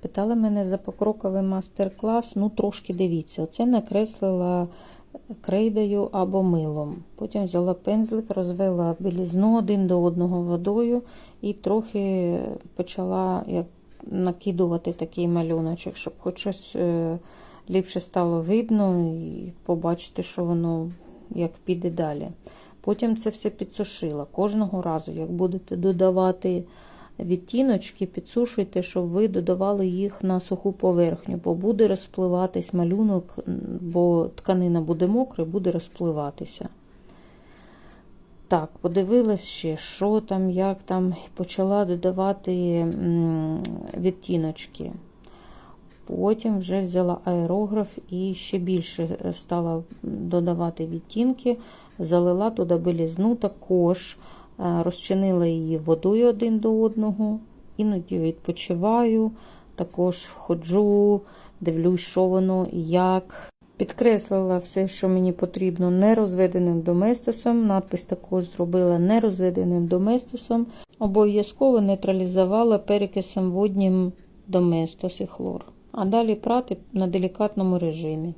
Питали мене за покроковий мастер-клас. Ну, трошки дивіться. Оце накреслила крейдою або милом. Потім взяла пензлик, розвела білізну один до одного водою і трохи почала як накидувати такий малюночок, щоб хоч щось е, ліпше стало видно і побачити, що воно як піде далі. Потім це все підсушила. Кожного разу, як будете додавати відтіночки, підсушуйте, щоб ви додавали їх на суху поверхню, бо буде розпливатись малюнок, бо тканина буде мокра буде розпливатися. Так, подивилась ще, що там, як там, почала додавати відтіночки. Потім вже взяла аерограф і ще більше е, стала додавати відтінки, залила туди белізну також, розчинила її водою один до одного, іноді відпочиваю, також ходжу, дивлюсь, що воно і як. Підкреслила все, що мені потрібно нерозведеним доместосом. Надпис також зробила нерозведеним доместосом. Обов'язково нейтралізувала перекисом воднім доместос і хлор. А далі прати на делікатному режимі.